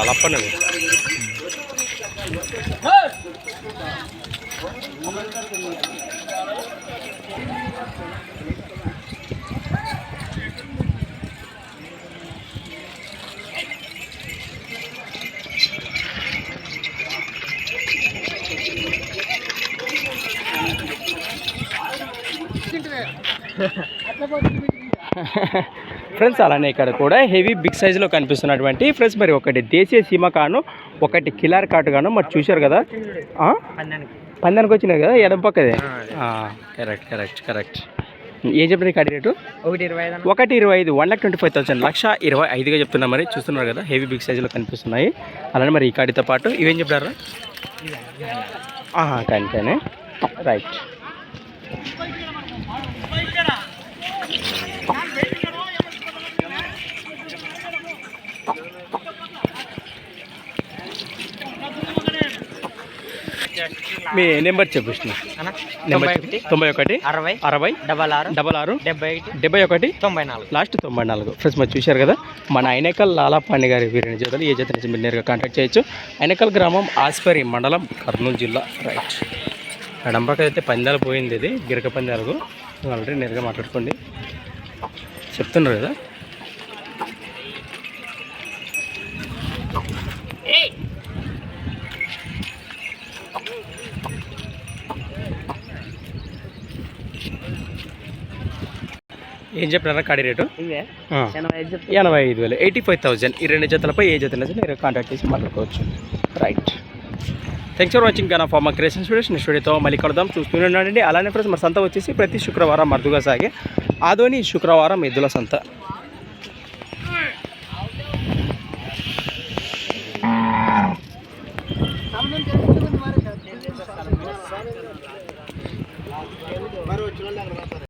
చెప్పండి మీరు ఫ్రెండ్స్ అలానే ఇక్కడ కూడా హెవీ బిగ్ సైజులో కనిపిస్తున్నటువంటి ఫ్రెండ్స్ మరి ఒకటి దేశీయ సీమ కాను ఒకటి కిలార్ కాటు గాను మరి చూశారు కదా? పందానికి. వచ్చినాయి కదా ఎడం పక్కదే? కరెక్ట్ కరెక్ట్ కరెక్ట్ ఏం చెప్పిన కాడి రేటు ఒకటి ఇరవై ఐదు ఒకటి ఇరవై ఐదు one lakh twenty five thousand లక్ష ఇరవై ఐదుగా చెప్తున్నా మరి చూస్తున్నారు కదా హెవీ బిగ్ సైజులో కనిపిస్తున్నాయి. అలానే మరి ఈ కాడితో పాటు ఇవేం చెప్పారా? ఆహా కంటేనే రైట్. మీ నెంబర్ చెప్పేసిన నెంబర్ తొంభై చెప్పు. ఒకటి అరవై అరవై డబల్ ఆరు డబల్ ఆరు డెబ్బై ఒకటి డెబ్బై ఒకటి తొంభై నాలుగు. లాస్ట్ తొంభై నాలుగు. ఫ్రెండ్స్ మరి చూశారు కదా మన అయినకల్ లాలాపాండి గారి వీరిని జతలు ఏ జత నుంచి మీరు నేరుగా కాంటాక్ట్ చేయొచ్చు. అయినకల్ గ్రామం ఆస్పరి మండలం కర్నూలు జిల్లా రైట్. అయితే పందాలు పోయింది ఇది గిరక పందాలకు ఆల్రెడీ నేరుగా మాట్లాడుకోండి. చెప్తున్నారు కదా ఏం చెప్పినారా కాడి రేటు? ఎనభై ఐదు వేలు. ఎయిటీ ఫైవ్ థౌసండ్ ఈ రెండు జతలపై ఏ జతలు మీరు కాంటాక్ట్ చేసి మాట్లాడుకోవచ్చు. Right thanks for watching Gana pharma creation studio next వీడియోతో మళ్ళీ కలుద్దాం. చూస్తూనే ఉండండి. అలానే ఫ్రెండ్స్ మరి సంత వచ్చేసి ప్రతి శుక్రవారం మరుదుగా సాగే ఆదోని శుక్రవారం ఎద్దుల సంత.